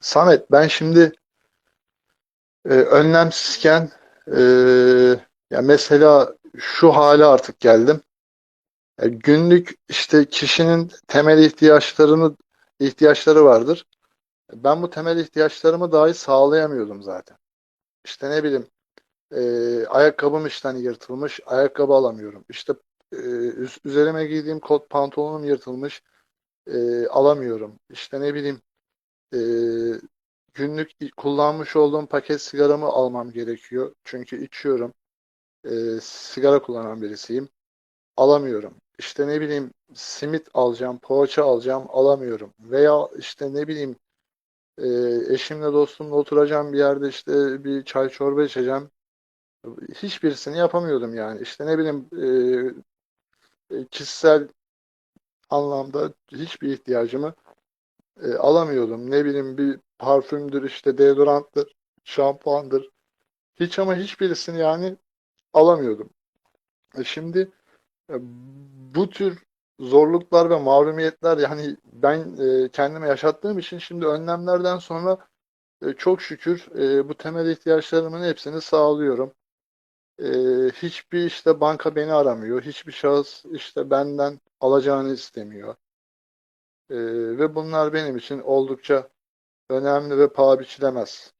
Samet ben şimdi e, önlemsizken e, ya mesela şu hale artık geldim. E, günlük işte kişinin temel ihtiyaçlarını ihtiyaçları vardır. Ben bu temel ihtiyaçlarımı dahi sağlayamıyordum zaten. İşte ne bileyim e, ayakkabım işten yırtılmış, ayakkabı alamıyorum. İşte e, üz- üzerime giydiğim kot pantolonum yırtılmış, e, alamıyorum. İşte ne bileyim e, günlük kullanmış olduğum paket sigaramı almam gerekiyor. Çünkü içiyorum. E, sigara kullanan birisiyim. Alamıyorum. İşte ne bileyim simit alacağım, poğaça alacağım, alamıyorum. Veya işte ne bileyim e, eşimle dostumla oturacağım bir yerde işte bir çay çorba içeceğim. Hiçbirisini yapamıyordum yani. İşte ne bileyim e, e, kişisel anlamda hiçbir ihtiyacımı e, alamıyordum. Ne bileyim bir parfümdür işte deodoranttır, şampuandır. Hiç ama hiçbirisini yani alamıyordum. E şimdi e, bu tür zorluklar ve mahrumiyetler yani ben e, kendime yaşattığım için şimdi önlemlerden sonra e, çok şükür e, bu temel ihtiyaçlarımın hepsini sağlıyorum. E, hiçbir işte banka beni aramıyor. Hiçbir şahıs işte benden alacağını istemiyor. E, ve bunlar benim için oldukça önemli ve paha biçilemez.